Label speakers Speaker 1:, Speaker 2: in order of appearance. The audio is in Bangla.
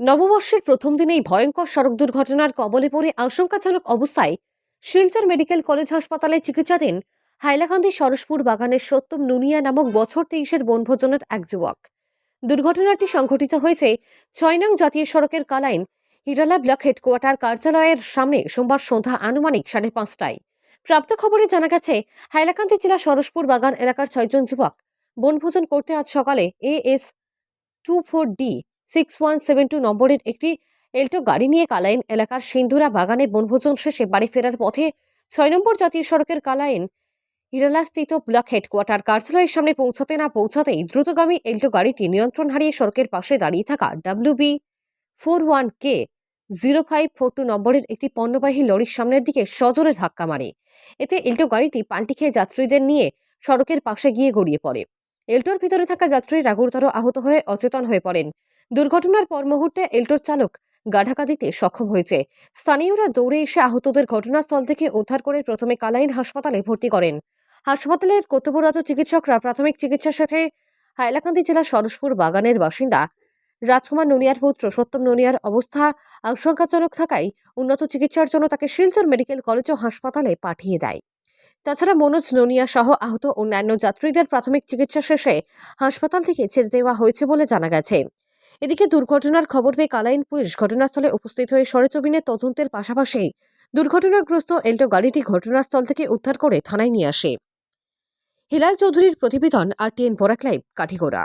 Speaker 1: নববর্ষের প্রথম দিনেই ভয়ঙ্কর সড়ক দুর্ঘটনার কবলে পড়ে আশঙ্কাজনক অবস্থায় শিলচর মেডিকেল কলেজ হাসপাতালে চিকিৎসাধীন হাইলাকান্দি সরসপুর বাগানের সত্যম নুনিয়া নামক বছর তেইশের বনভোজনের এক যুবক। দুর্ঘটনাটি সংঘটিত হয়েছে ছয় নং জাতীয় সড়কের কালাইন হিরালা ব্লক হেডকোয়ার্টার কার্যালয়ের সামনে সোমবার সন্ধ্যা আনুমানিক সাড়ে পাঁচটায়। প্রাপ্ত খবরে জানা গেছে, হাইলাকান্দি জেলা সরসপুর বাগান এলাকার ছয়জন যুবক বনভোজন করতে আজ সকালে A S two four D six one seven two নম্বরের একটি এল্টো গাড়ি নিয়ে কালাইন এলাকার সিন্ধুরা বাগানে বনভোজন শেষে বাড়ি ফেরার পথে ছয় নম্বর জাতীয় সড়কের কালাইন হিরালাস্থিত ব্লক হেডকোয়ার্টার কার্যালয়ের সামনে পৌঁছাতে না পৌঁছাতেই দ্রুতগামী এল্টো গাড়িটি নিয়ন্ত্রণ হারিয়ে সড়কের পাশে দাঁড়িয়ে থাকা W B four one K zero five four two নম্বরের একটি পণ্যবাহী লরির সামনের দিকে সজোরে ধাক্কা মারে। এতে এল্টো গাড়িটি পাল্টি খেয়ে যাত্রীদের নিয়ে সড়কের পাশে গিয়ে গড়িয়ে পড়ে। এল্টোর ভিতরে থাকা যাত্রীরা গুরুতর আহত হয়ে অচেতন হয়ে পড়েন। দুর্ঘটনার পর মুহূর্তে এল্টোর চালক গাঢাকা দিতে সক্ষম হয়েছে। স্থানীয়রা দৌড়ে এসে আহতদের ঘটনাস্থল থেকে উদ্ধার করে প্রথমে কালাইন হাসপাতালে ভর্তি করেন। হাসপাতালের কর্তব্যরত চিকিৎসকরা প্রাথমিক চিকিৎসার সাথে হাইলাকান্দি জেলার সরসপুর বাগানের বাসিন্দা রাজকুমার নুনিয়ার পুত্র সত্যম নুনিয়ার অবস্থা আশঙ্কাজনক থাকায় উন্নত চিকিৎসার জন্য তাকে শিলচর মেডিকেল কলেজ ও হাসপাতালে পাঠিয়ে দেয়। তাছাড়া মনোজ নোনিয়া সহ আহত অন্যান্য যাত্রীদের প্রাথমিক চিকিৎসা শেষে হাসপাতাল থেকে ছেড়ে দেওয়া হয়েছে বলে জানা গেছে। এদিকে দুর্ঘটনার খবর পেয়ে কালাইন পুলিশ ঘটনাস্থলে উপস্থিত হয়ে সরেজমিনের তদন্তের পাশাপাশি দুর্ঘটনাগ্রস্ত এল্টো গাড়িটি ঘটনাস্থল থেকে উদ্ধার করে থানায় নিয়ে আসে। হিলাল চৌধুরীর প্রতিবেদন আর টিএন বোরাক কাঠিগোড়া।